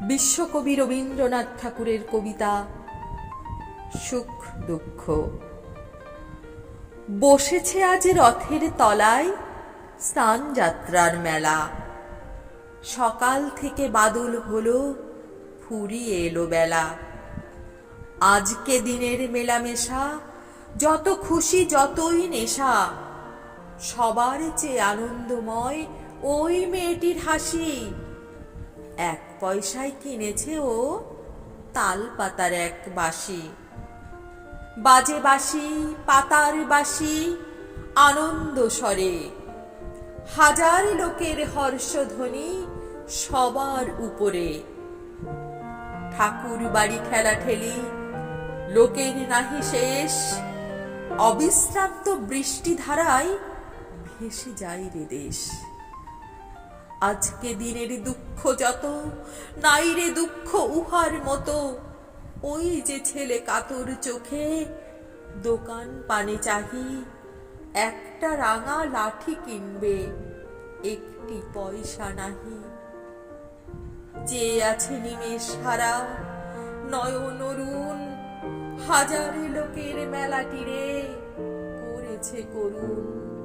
বিশ্বকবি রবীন্দ্রনাথ ঠাকুরের কবিতা সুখ দুঃখ। বসেছে আজ রথের তলায় স্নান যাত্রার মেলা। সকাল থেকে বাদল হলো ফুরিয়ে এলো বেলা। আজকে দিনের মেলামেশা, যত খুশি যতই নেশা, সবার চেয়ে আনন্দময় ওই মেয়েটির হাসি। এক পয়সায় কিনেছে ও তাল পাতার এক বাসি বাজে বাসি পাতার বাসি আনন্দ স্বরে। হাজার লোকের হর্ষধ্বনি সবার উপরে। ঠাকুর বাড়ি খেলা ঠেলি, লোকের নাহি শেষ। অবিশ্রান্ত বৃষ্টি ধারায় ভেসে যায় রে দেশ। আজকে দিনের দুঃখ যত নাই রে দুঃখ উহার মতো। ওই যে ছেলে কাতর চোখে দোকান পানে চাহি, একটা রাঙা লাঠি কিনবে, একটি পয়সা নাহি। যে আছে নিমেষ হারা, নয়ন অরুণ, হাজারে লোকের মেলাটিরে করেছে করুণ।